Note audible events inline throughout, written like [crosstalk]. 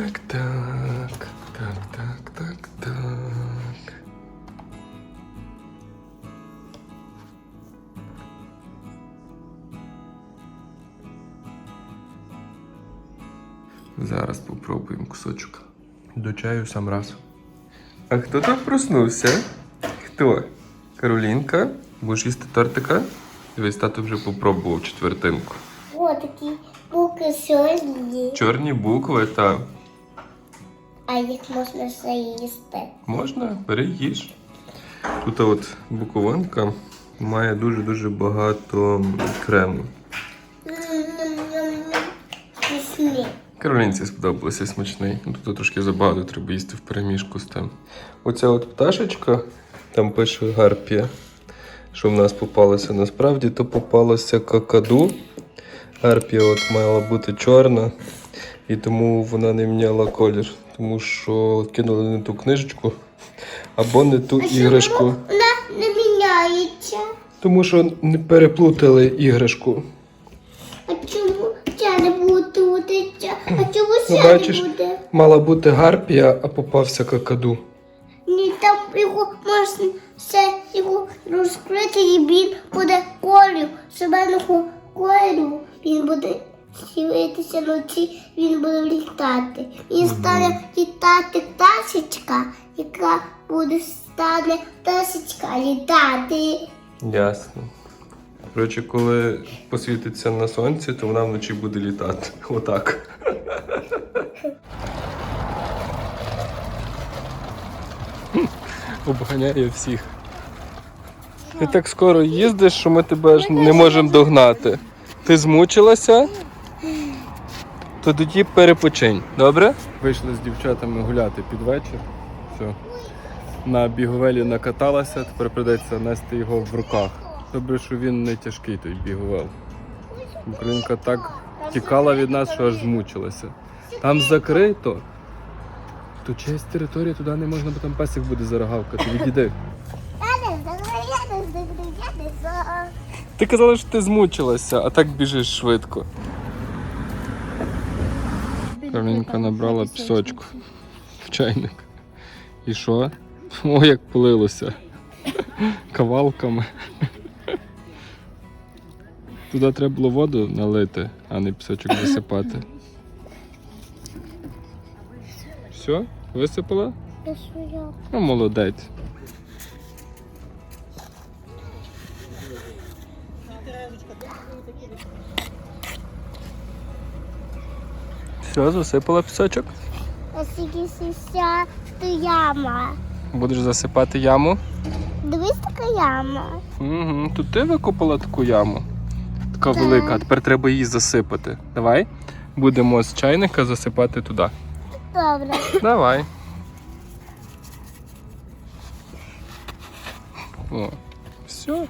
Так, так, так, так, так, так. Зараз попробуємо кусочок. До чаю сам раз. А хто там проснувся? Хто? Каролінка? Будеш їсти тортика? Дивись, тато вже попробував четвертинку. О, такі буки сьогодні, Чорні букви та а їх можна ще їсти. можна, бери їж. Тут от буковинка має дуже-дуже багато крему. Пісні. Каролінці сподобалося смачний. Ну, Тут трошки забагато треба їсти в переміжку з тим. Оця от пташечка, там пише гарпія, що в нас попалося. Насправді то попалося какаду. Гарпія от мала бути чорна, і тому вона не міняла колір, тому що кинули не ту книжечку або не ту іграшку. Вона не міняється. Тому що не переплутали іграшку. А чому ця не буде? А чому Ну, бачиш, не буде? мала бути гарпія, а попався какаду. Ні, там його можна все його розкрити і він буде кольору, зеленого кольору. Він буде світитися вночі, він буде літати. Він стане літати пташечка, яка буде стане пташечка літати. Ясно. Коротше, коли посвітиться на сонці, то вона вночі буде літати. [laughs] Отак. Обганяє всіх. Ти так скоро їздиш, що ми тебе аж не можемо догнати. Ти змучилася? То тоді перепочинь, добре? Вийшли з дівчатами гуляти під вечір. Все. На біговелі накаталася, тепер придеться нести його в руках. Добре, що він не тяжкий, той біговел. Українка так тікала від нас, що аж змучилася. Там закрито. То чиясь територія туди не можна, бо там песик буде зарагавкати. Відійди. Ти казала, що ти змучилася, а так біжиш швидко. Каролінка набрала пісочку в чайник. І що? О, як полилося. Кавалками. Туди треба було воду налити, а не пісочок засипати. Все? Висипала? Ну, молодець. Все, засипала пісочок. Оскільки ся то яма. Будеш засипати яму. Дивись така яма. Угу. Тут ти викопала таку яму. Така велика, а тепер треба її засипати. Давай. Будемо з чайника засипати туди. Добре. Давай. О, все.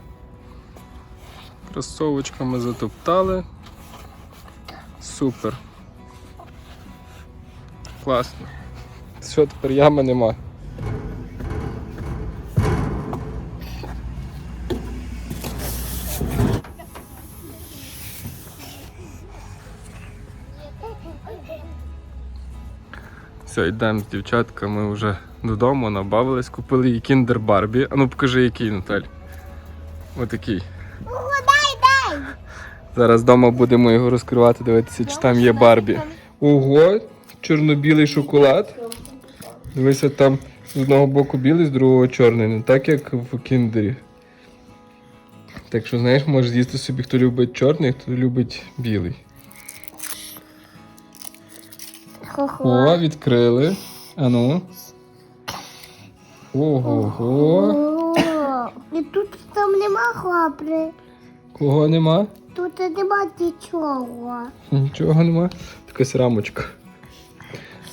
Кросовочками затоптали. Супер. Класно. Все, тепер ями нема. Все, йдемо з дівчатками вже додому, набавились, купили їй кіндер Барбі. А ну покажи, який Наталь. Отакий. Ого, дай, дай. Зараз вдома будемо його розкривати, дивитися, чи там є Барбі. Ого, чорно-білий шоколад. Дивися, там з одного боку білий, з другого чорний, не так як в кіндері. Так що, знаєш, можеш з'їсти собі, хто любить чорний, хто любить білий. Хо-хо. О, відкрили. Ану. Ого. О, І тут там нема хлопри. Кого нема? Тут нема нічого. Нічого нема. Якась рамочка.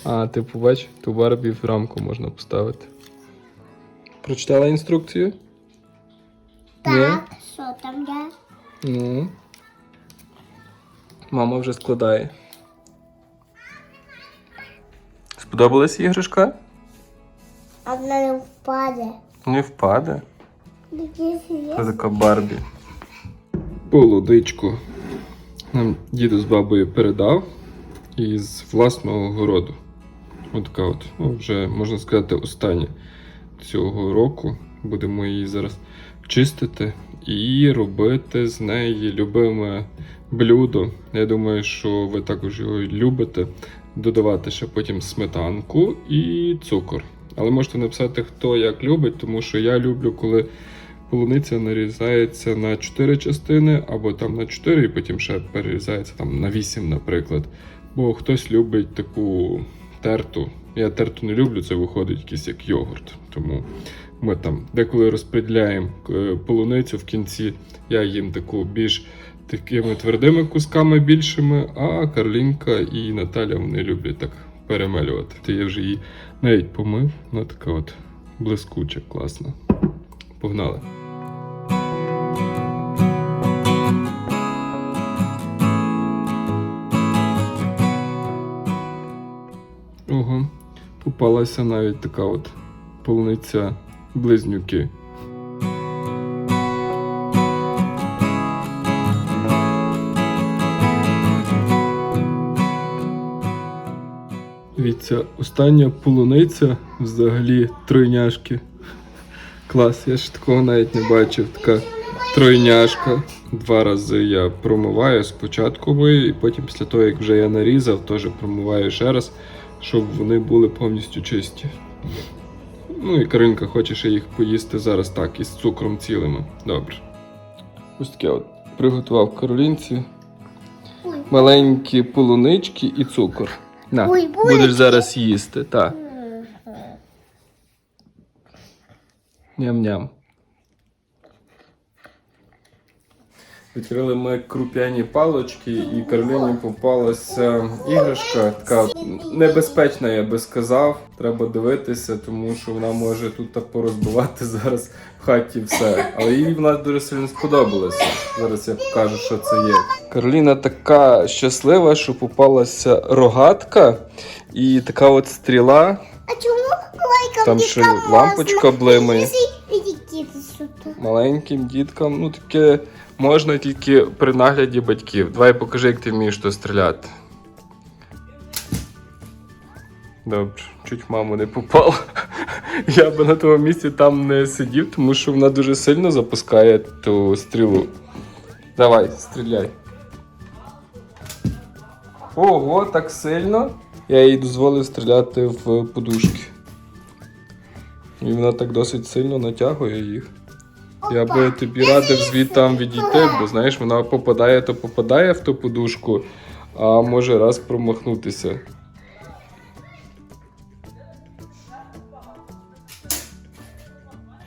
А, типу, бач, ту Барбі в рамку можна поставити. Прочитала інструкцію? Так, що там є? Ну. Мама вже складає. Сподобалась іграшка? А вона не впаде. Не впаде. Це така Барбі. Полудичку нам діду з бабою передав із власного городу. От така от, ну, вже можна сказати, остання цього року. Будемо її зараз чистити і робити з неї любиме блюдо. Я думаю, що ви також його любите. Додавати ще потім сметанку і цукор. Але можете написати, хто як любить, тому що я люблю, коли полуниця нарізається на 4 частини, або там на 4, і потім ще перерізається там на 8, наприклад. Бо хтось любить таку терту. Я терту не люблю, це виходить якийсь як йогурт. Тому ми там деколи розподіляємо е, полуницю в кінці. Я їм таку більш такими твердими кусками більшими, а Карлінка і Наталя вони люблять так перемелювати. То я вже її навіть помив, вона така от блискуча, класна. Погнали. Попалася навіть така от полуниця близнюки. Дивіться, остання полуниця взагалі тройняшки. Клас, я ж такого навіть не бачив. Така тройняшка. Два рази я промиваю спочатку і потім після того, як вже я нарізав, теж промиваю ще раз, щоб вони були повністю чисті. Ну і Каринка хоче ще їх поїсти зараз так, із цукром цілими. Добре. Ось таке от приготував Каролінці Ой. маленькі полунички і цукор. На, Ой, будеш зараз їсти, так. Ням-ням. Відкрили ми круп'яні палочки, і Кароліні попалася іграшка, така небезпечна, я би сказав. Треба дивитися, тому що вона може тут порозбивати зараз в хаті все. Але їй вона дуже сильно сподобалася. Зараз я покажу, що це є. Кароліна така щаслива, що попалася рогатка і така от стріла. А чому лайкам Там ще лампочка блимає. Маленьким діткам, ну таке можна тільки при нагляді батьків. Давай покажи, як ти вмієш то стріляти. Добре, чуть маму не попав. Я би на тому місці там не сидів, тому що вона дуже сильно запускає ту стрілу. Давай, стріляй. Ого, так сильно. Я їй дозволив стріляти в подушки. І вона так досить сильно натягує їх. Я би тобі радив звідтам відійти, бо знаєш, вона попадає, то попадає в ту подушку, а може раз промахнутися.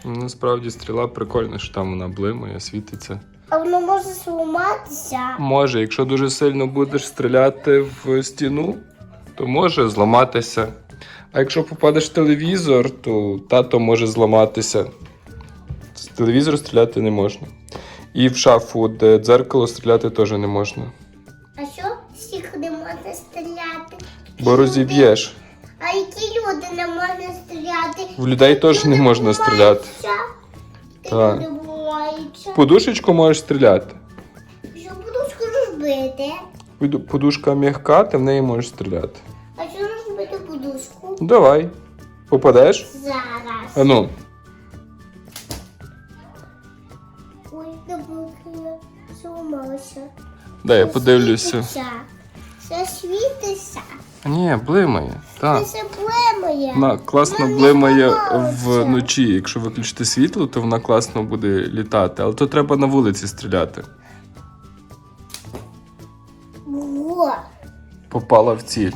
Ну, Насправді стріла прикольна, що там вона блимає, світиться. А воно може зламатися. Може, якщо дуже сильно будеш стріляти в стіну, то може зламатися. А якщо попадеш в телевізор, то тато може зламатися. З телевізору стріляти не можна. І в шафу, де дзеркало, стріляти теж не можна. А що всіх не можна стріляти? Бо розіб'єш. А які люди не можна стріляти? В людей теж не можна стріляти. Так. Подушечку можеш стріляти. Що подушку розбити? Подушка м'яка, ти в неї можеш стріляти. А що розбити подушку? Давай. Попадеш? Зараз. Ану. Ой, зламалося. Дай я подивлюся. світиться. Це світиться. Ні, блимає. Так. Це блимає. Вона класно Вона блимає вночі. Якщо виключити світло, то вона класно буде літати. Але то треба на вулиці стріляти. Во. Попала в ціль.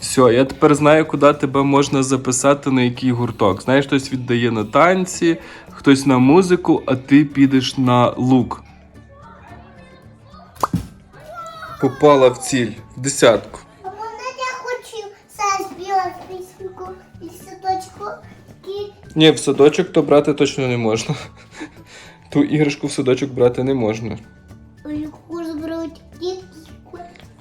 Все, я тепер знаю, куди тебе можна записати на який гурток. Знаєш, хтось віддає на танці, хтось на музику, а ти підеш на лук. Попала в ціль. В десятку. А вона я хочу зараз біла пісеньку і садочку. І Ні, в садочок то брати точно не можна. Ту іграшку в садочок брати не можна.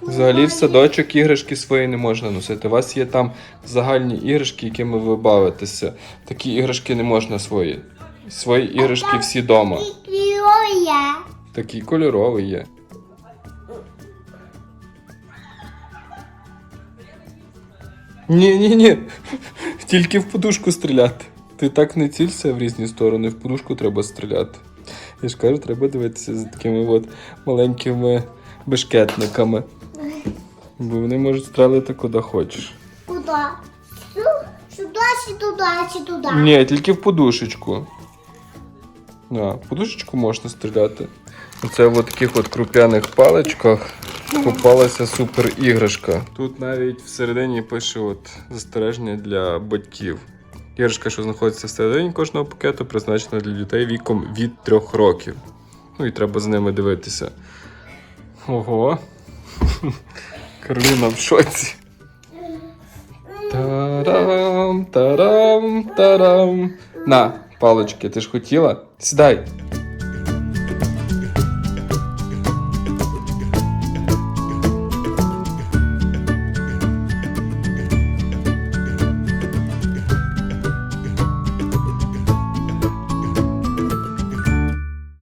Взагалі в садочок іграшки свої не можна носити. У вас є там загальні іграшки, якими ви бавитеся. Такі іграшки не можна свої. Свої іграшки всі вдома. Такий кольоровий є. Ні, ні, ні. Тільки в подушку стріляти. Ти так не цілься в різні сторони, в подушку треба стріляти. Я ж кажу, треба дивитися за такими от маленькими бешкетниками. Бо вони можуть стрелити куди хочеш. Куди? Сюди, чи туди, чи туди. Ні, тільки в подушечку. Да, в подушечку можна стріляти. Оце в таких от круп'яних паличках попалася супер іграшка. Тут навіть всередині пише от застереження для батьків. Іграшка, що знаходиться всередині кожного пакету, призначена для дітей віком від 3 років. Ну і треба з ними дивитися. Ого. [laughs] Кароліна в шоці. Тарам, тарам, тарам. На, палички, ти ж хотіла? Сідай.